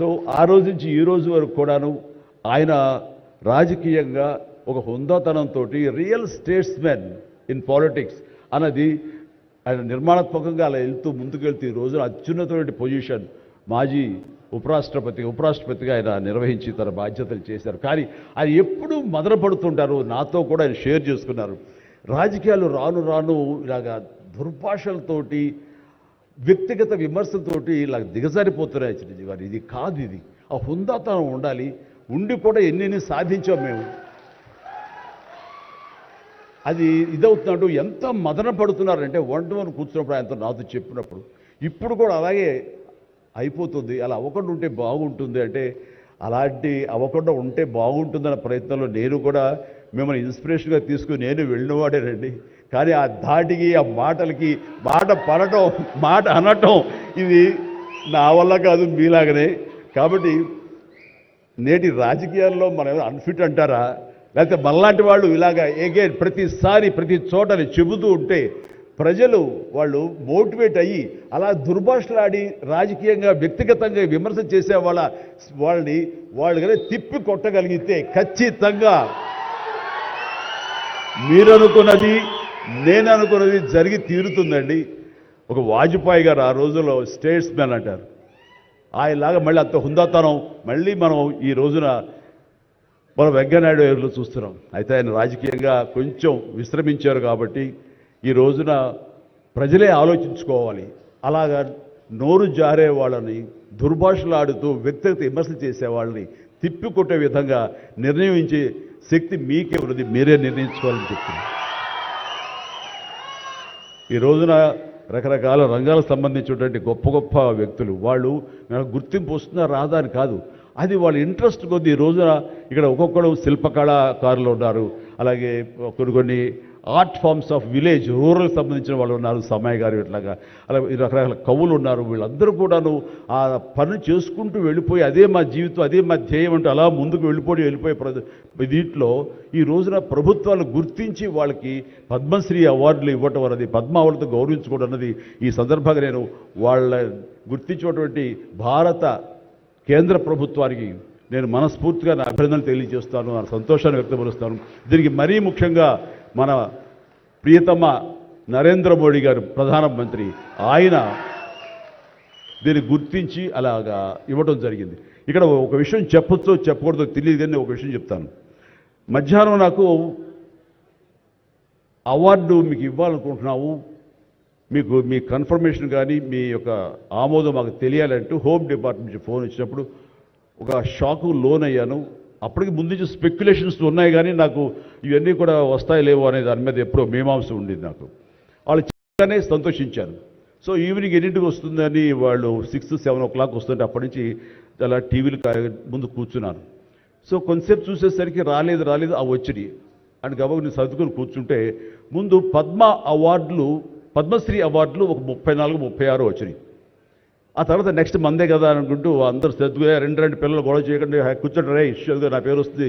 So ఆ రోజు నుంచి ఈ రోజు వరకు కూడాను ఆయన రాజకీయంగా ఒక హుందాతనంతో రియల్ స్టేట్స్మెన్ ఇన్ పాలిటిక్స్ అన్నది ఆయన నిర్మాణాత్మకంగా అలా వెళ్తూ ముందుకెళ్తూ ఈ రోజున అత్యున్నతమైన పొజిషన్ మాజీ ఉపరాష్ట్రపతి ఉపరాష్ట్రపతిగా ఆయన నిర్వహించి తన బాధ్యతలు చేశారు. కానీ ఆయన ఎప్పుడూ మదనపడుతుంటారు. నాతో కూడా ఆయన షేర్ చేసుకున్నారు. రాజకీయాలు రాను రాను ఇలాగా దుర్భాషలతోటి వ్యక్తిగత విమర్శలతోటి ఇలా దిగజారిపోతున్నాయి చిరంజీవి గారు. ఇది కాదు ఇది. ఆ హుందాతనం ఉండాలి. ఉండి కూడా ఎన్ని సాధించాం మేము. అది ఇదవుతున్నాడు. ఎంత మదన పడుతున్నారంటే వన్ టు వన్ కూర్చున్నప్పుడు ఆయనతో నాతో చెప్పినప్పుడు. ఇప్పుడు కూడా అలాగే అయిపోతుంది. అలా అవ్వకుండా ఉంటే బాగుంటుంది అంటే అలాంటి అవ్వకుండా ఉంటే బాగుంటుందన్న ప్రయత్నంలో నేను కూడా మిమ్మల్ని ఇన్స్పిరేషన్గా తీసుకుని నేను వెళ్ళినవాడేనండి. కానీ ఆ ధాటికి ఆ మాటలకి మాట పడటం మాట అనటం ఇది నా వల్ల కాదు మీలాగనే. కాబట్టి నేటి రాజకీయాల్లో మనం అన్ఫిట్ అంటారా? లేకపోతే మనలాంటి వాళ్ళు ఇలాగా ఏగే ప్రతిసారి ప్రతి చోటని చెబుతూ ఉంటే ప్రజలు వాళ్ళు మోటివేట్ అయ్యి అలా దుర్భాషలాడి రాజకీయంగా వ్యక్తిగతంగా విమర్శ చేసే వాళ్ళ వాళ్ళని వాళ్ళు కనుక తిప్పి కొట్టగలిగితే ఖచ్చితంగా మీరు అనుకున్నది నేను అనుకున్నది జరిగి తీరుతుందండి. ఒక వాజ్పేయి గారు ఆ రోజుల్లో స్టేట్స్ మ్యాన్ అంటారు. ఆయనలాగా మళ్ళీ అంత హుందాతనం మళ్ళీ మనం ఈ రోజున మన వెంకయ్యనాయుడు గారిలో చూస్తున్నాం. అయితే ఆయన రాజకీయంగా కొంచెం విశ్రమించారు కాబట్టి ఈ రోజున ప్రజలే ఆలోచించుకోవాలి. అలాగా నోరు జారే వాళ్ళని దుర్భాషలాడుతూ వ్యక్తిగత విమర్శలు చేసే వాళ్ళని తిప్పికొట్టే విధంగా నిర్ణయించే శక్తి మీకే ఉన్నది. మీరే నిర్ణయించుకోవాలని చెప్తున్నాను. ఈ రోజున రకరకాల రంగాలకు సంబంధించినటువంటి గొప్ప గొప్ప వ్యక్తులు వాళ్ళు నాకు గుర్తింపు వస్తుందా రాదా అని కాదు. అది వాళ్ళ ఇంట్రెస్ట్ కొద్ది ఈ రోజున ఇక్కడ ఒక్కొక్కడు శిల్పకళాకారులు ఉన్నారు. అలాగే కొన్ని కొన్ని art forms of village rural సంబంధించిన వాళ్ళు ఉన్నారు సమయ గారు ఇట్లాగా. అలాగే ఈ రకరకాల కవులు ఉన్నారు వీళ్ళందరూ కూడాను ఆ పని చేసుకుంటూ వెళ్ళిపోయి అదే మా జీవితం అదే మా ధ్యేయం అంటూ అలా ముందుకు వెళ్ళిపోయి వెళ్ళిపోయే దీంట్లో ఈ రోజున ప్రభుత్వాలు గుర్తించి వాళ్ళకి పద్మశ్రీ అవార్డులు ఇవ్వటం అన్నది పద్మ అవార్డుతో గౌరవించుకోవడం అన్నది ఈ సందర్భంగా నేను వాళ్ళ గుర్తించినటువంటి భారత కేంద్ర ప్రభుత్వానికి నేను మనస్ఫూర్తిగా నా అభినందనలు తెలియజేస్తాను నా సంతోషాన్ని వ్యక్తపరుస్తాను. దీనికి మరీ ముఖ్యంగా మన ప్రియతమ నరేంద్ర మోడీ గారు ప్రధానమంత్రి ఆయన దీన్ని గుర్తించి అలాగా ఇవ్వడం జరిగింది. ఇక్కడ ఒక విషయం చెప్పొచ్చో చెప్పకూడదో తెలియదు కానీ ఒక విషయం చెప్తాను. మధ్యాహ్నం నాకు అవార్డు మీకు ఇవ్వాలనుకుంటున్నాము మీకు మీ కన్ఫర్మేషన్ కానీ మీ యొక్క ఆమోదం మాకు తెలియాలంటూ హోమ్ డిపార్ట్మెంట్ నుంచి ఫోన్ ఇచ్చినప్పుడు ఒక షాకు లోన్ అయ్యాను అప్పటికి ముందు నుంచి స్పెక్యులేషన్స్ ఉన్నాయి కానీ నాకు ఇవన్నీ కూడా వస్తాయి లేవో అనే దాని మీద ఎప్పుడో మీమాంస ఉండేది నాకు. వాళ్ళు చెప్పగానే సంతోషించాను సో ఈవినింగ్ ఎన్నింటికి వస్తుందని వాళ్ళు సిక్స్ సెవెన్ ఓ క్లాక్ వస్తుంటే అప్పటి నుంచి అలా టీవీలు ముందు కూర్చున్నాను సో కొంతసేపు చూసేసరికి రాలేదు రాలేదు ఆ వచ్చినాయి అని గబగ నేను సర్దుకొని కూర్చుంటే ముందు పద్మ అవార్డులు పద్మశ్రీ అవార్డులు ఒక ముప్పై నాలుగు ముప్పై ఆరు వచ్చినాయి. ఆ తర్వాత నెక్స్ట్ మందే కదా అనుకుంటూ అందరూ సర్దుగా రెండు రెండు పిల్లలు గొడవ చేయకుండా కూర్చోండి రే ఇష్యూ నా పేరు వస్తుంది.